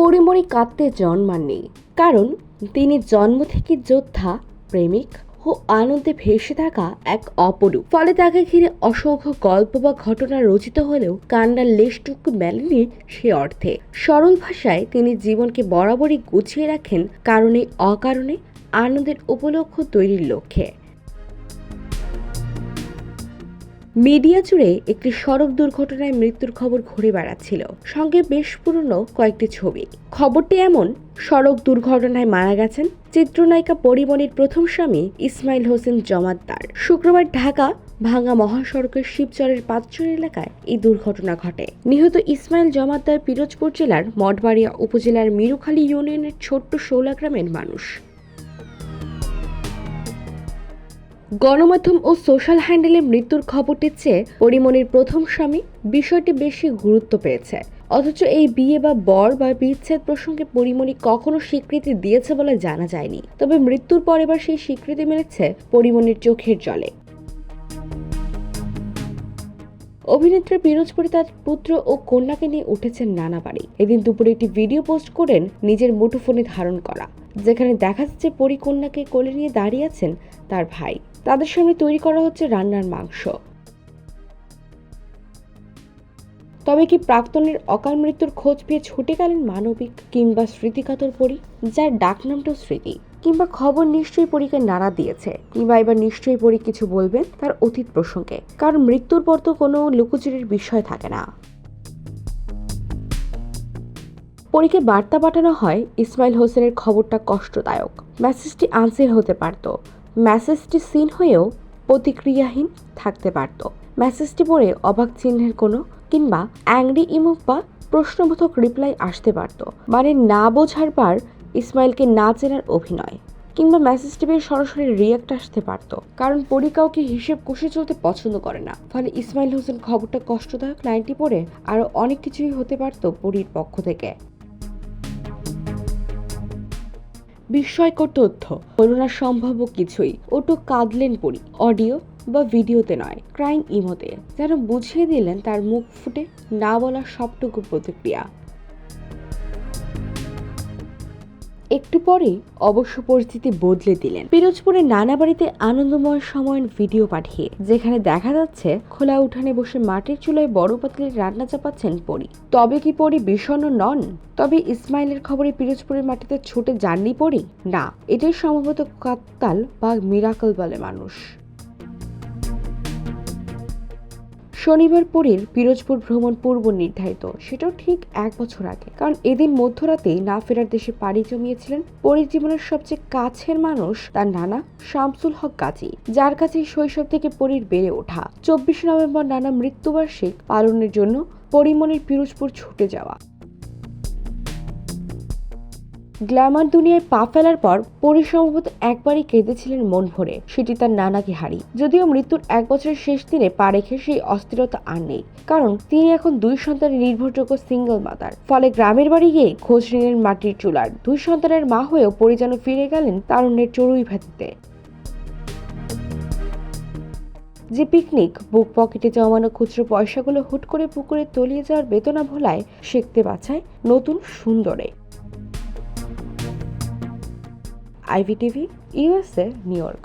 পরিমরি কাঁদতে জন্মাননি কারণ তিনি জন্ম থেকে যোদ্ধা, প্রেমিক ও আনন্দে ভেসে থাকা এক অপরূপ। ফলে তাকে ঘিরে অসংখ্য গল্প বা ঘটনা রচিত হলেও কান্নার লেশটুকু মেলেনি সে অর্থে। সরল ভাষায় তিনি জীবনকে বরাবরই গুছিয়ে রাখেন কারণে অকারণে আনন্দের উপলক্ষ তৈরির লক্ষ্যে। মিডিয়া জুড়ে একটি সড়ক দুর্ঘটনায় মৃত্যুর খবর ঘুরে বেড়াচ্ছিল। সঙ্গে বেশ পুরনো কয়েকটি ছবি। খবরটি এমন, সড়ক দুর্ঘটনায় মারা গেছেন চিত্রনায়িকা পরিমণির প্রথম স্বামী ইসমাইল হোসেন জমাদ্দার। শুক্রবার ঢাকা ভাঙ্গা মহাসড়কের শিবচরের পাঁচচর এলাকায় এই দুর্ঘটনা ঘটে। নিহত ইসমাইল জমাদ্দার পিরোজপুর জেলার মঠবাড়িয়া উপজেলার মিরুখালী ইউনিয়নের ছোট্ট শৌলা গ্রামের মানুষ। গণমাধ্যম ও সোশ্যাল হ্যান্ডেলে মৃত্যুর খবরটির চেয়ে পরিমণির প্রথম স্বামী বিষয়টি বেশি গুরুত্ব পেয়েছে। অথচ এই বিয়ে বা বর বা বিচ্ছেদ প্রসঙ্গে পরিমণি কখনো স্বীকৃতি দিয়েছে বলে জানা যায়নি। তবে মৃত্যুর পর এবার সেই স্বীকৃতি মিলেছে পরিমণির চোখের জলে। অভিনেত্রী পিরোজপুরে তার পুত্র ও কন্যাকে নিয়ে উঠেছেন নানা বাড়ি। এদিন দুপুরে একটি ভিডিও পোস্ট করেন নিজের মুঠোফোনে ধারণ করা। যেখানে দেখা যাচ্ছে পরিকন্যাকে কোলে নিয়ে দাঁড়িয়ে আছেন তার ভাই। তাদের সামনে তৈরি করা হচ্ছে রান্নার মাংস। তবে কি প্রাক্তনের অকাল মৃত্যুর খোঁজ পেয়ে ছুটে গেলেন মানবিক কিংবা স্মৃতিকাতর পরি, যার ডাকনামটাও স্মৃতি? কিংবা খবর নিশ্চয়ই পরীকে নাড়া দিয়েছে, কিংবা এবার নিশ্চয়ই পরি কিছু বলবেন তার অতীত প্রসঙ্গে। কারণ মৃত্যুর পর তো কোনো লুকোচুরির বিষয় থাকে না। পরীকে বার্তা পাঠানো হয়, ইসমাইল হোসেনের খবরটা কষ্টদায়ক। মেসেজটি আনসিল হতে পারত। মেসেজটি সিন হয়েও প্রতিক্রিয়াহীন থাকতে পারত। মেসেজটি পড়ে অবাক চিহ্নের কোনো কিংবা অ্যাংরি ইমুক বা প্রশ্নবোধক রিপ্লাই আসতে পারত। মানে না বোঝার পার ইসমাইলকে না চেনার অভিনয়। কিংবা মেসেজটি পেয়ে সরাসরি রিয়াক্ট আসতে পারত। কারণ পরি কাউকে হিসেব কষে চলতে পছন্দ করে না। ফলে ইসমাইল হোসেন খবরটা কষ্টদায়ক লাইনটি পড়ে আরও অনেক কিছুই হতে পারত পরির পক্ষ থেকে। বিস্ময়কর তথ্য। হল না সম্ভব কিছুই ওটো কাঁদলেন পড়ি অডিও বা ভিডিওতে নয়, ক্রাইম ইমোতে। যেন বুঝিয়ে দিলেন তার মুখ ফুটে না বলা সবটুকু প্রতিক্রিয়া। একটু পরে অবশ্য পরিস্থিতি বদলে দিলেন। পিরোজপুরের নানা বাড়িতে আনন্দময় সময়ের ভিডিও পাঠিয়ে, যেখানে দেখা যাচ্ছে খোলা উঠানে বসে মাটির চুলায় বড় পাতিলের রান্না চাপাচ্ছেন পরি। তবে কি পরি বিষণ্ণ নন? তবে ইসমাইলের খবরে পিরোজপুরের মাটিতে ছুটে যাননি পরি? না, এটাই সম্ভবত কাত্তাল বা মিরাকল বলে মানুষ। শনিবার পরীর পিরোজপুর ভ্রমণ পূর্ব নির্ধারিত। সেটাও ঠিক এক বছর আগে। কারণ এদিন মধ্যরাতেই না ফেরার দেশে পাড়ি জমিয়েছিলেন পরীর জীবনের সবচেয়ে কাছের মানুষ তার নানা শামসুল হক গাজী, যার কাছে শৈশব থেকে পরীর বেড়ে ওঠা। চব্বিশে নভেম্বর নানা মৃত্যুবার্ষিক পালনের জন্য পরিমণির পিরোজপুর ছুটে যাওয়া। গ্ল্যামার দুনিয়ায় পা ফেলার পর পরি সম্ভবত একবারই কেঁদেছিলেন মন ভরে। সেটি তার নানাকে হারি যদিও মৃত্যুর এক বছরের শেষ দিনে পা রেখে সেই অস্থিরতা আর নেই। কারণ তিনি এখন দুই সন্তানের নির্ভরযোগ্য সিঙ্গল মাতার ফলে গ্রামের বাড়ি গিয়ে খোঁজ নিলেন মাটির চুলার। দুই সন্তানের মা হয়েও পরিজন ফিরে গেলেন তারুণ্যের চড়ুই ভেতিতে। যে পিকনিক বুক পকেটে জমানো খুচরো পয়সাগুলো হুট করে পুকুরে তলিয়ে যাওয়ার বেতনা ভোলায় শিখতে বাছায় নতুন সুন্দরে। IVTV USA New York.